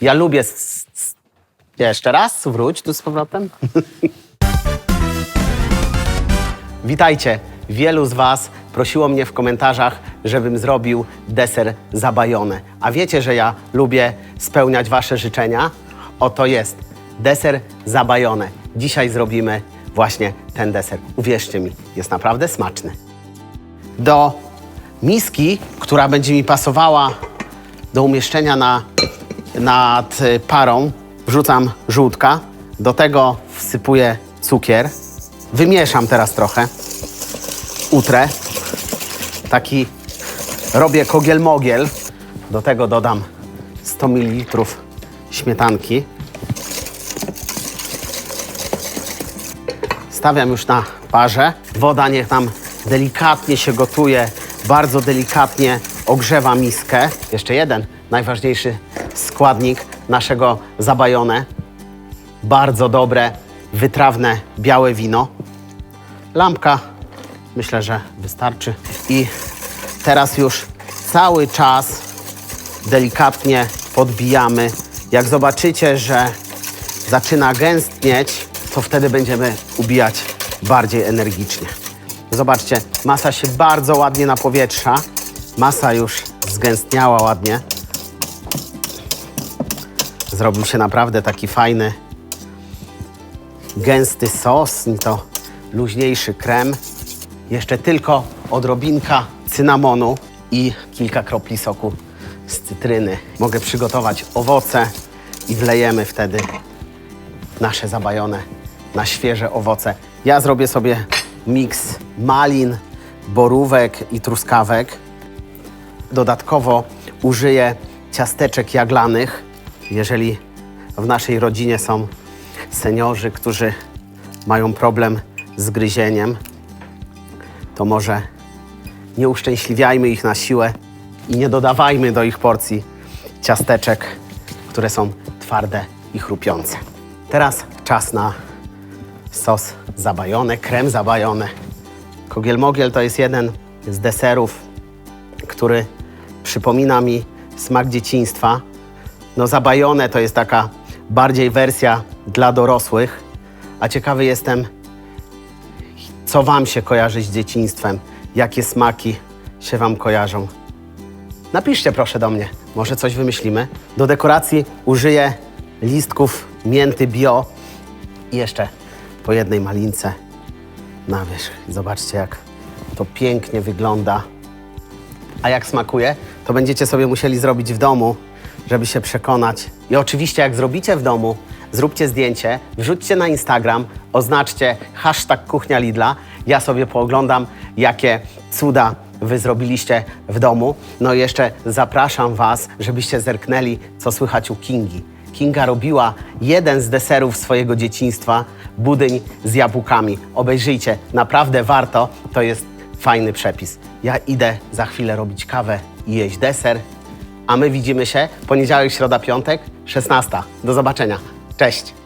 Ja lubię... Jeszcze raz, wróć tu z powrotem. Witajcie. Wielu z Was prosiło mnie w komentarzach, żebym zrobił deser zabajone. A wiecie, że ja lubię spełniać Wasze życzenia? Oto jest deser zabajone. Dzisiaj zrobimy właśnie ten deser. Uwierzcie mi, jest naprawdę smaczny. Do miski, która będzie mi pasowała do umieszczenia na, nad parą, wrzucam żółtka. Do tego wsypuję cukier. Wymieszam teraz trochę utrę. Taki robię kogiel-mogiel. Do tego dodam 100 ml śmietanki. Stawiam już na parze. Woda niech nam delikatnie się gotuje, bardzo delikatnie ogrzewa miskę. Jeszcze jeden najważniejszy składnik naszego zabajone. Bardzo dobre, wytrawne białe wino. Lampka myślę, że wystarczy. I teraz już cały czas delikatnie podbijamy. Jak zobaczycie, że zaczyna gęstnieć, to wtedy będziemy ubijać bardziej energicznie. Zobaczcie, masa się bardzo ładnie napowietrza. Masa już zgęstniała ładnie. Zrobił się naprawdę taki fajny, gęsty sos i to luźniejszy krem. Jeszcze tylko odrobinka cynamonu i kilka kropli soku z cytryny. Mogę przygotować owoce i wlejemy wtedy nasze zabajone na świeże owoce. Ja zrobię sobie miks malin, borówek i truskawek. Dodatkowo użyję ciasteczek jaglanych. Jeżeli w naszej rodzinie są seniorzy, którzy mają problem z gryzieniem, to może nie uszczęśliwiajmy ich na siłę i nie dodawajmy do ich porcji ciasteczek, które są twarde i chrupiące. Teraz czas na sos zabajony, krem zabajony. Kogiel-mogiel to jest jeden z deserów, który przypomina mi smak dzieciństwa. No zabajone to jest taka bardziej wersja dla dorosłych, a ciekawy jestem, co Wam się kojarzy z dzieciństwem, jakie smaki się Wam kojarzą. Napiszcie proszę do mnie, może coś wymyślimy. Do dekoracji użyję listków mięty bio i jeszcze po jednej malince na wierzch. Zobaczcie, jak to pięknie wygląda. A jak smakuje, to będziecie sobie musieli zrobić w domu, żeby się przekonać. I oczywiście, jak zrobicie w domu, zróbcie zdjęcie, wrzućcie na Instagram, oznaczcie hashtag kuchnia Lidla. Ja sobie pooglądam, jakie cuda wy zrobiliście w domu. No i jeszcze zapraszam was, żebyście zerknęli, co słychać u Kingi. Kinga robiła jeden z deserów swojego dzieciństwa, budyń z jabłkami. Obejrzyjcie, naprawdę warto, to jest fajny przepis. Ja idę za chwilę robić kawę i jeść deser, a my widzimy się poniedziałek, środa, piątek, 16. Do zobaczenia. Cześć!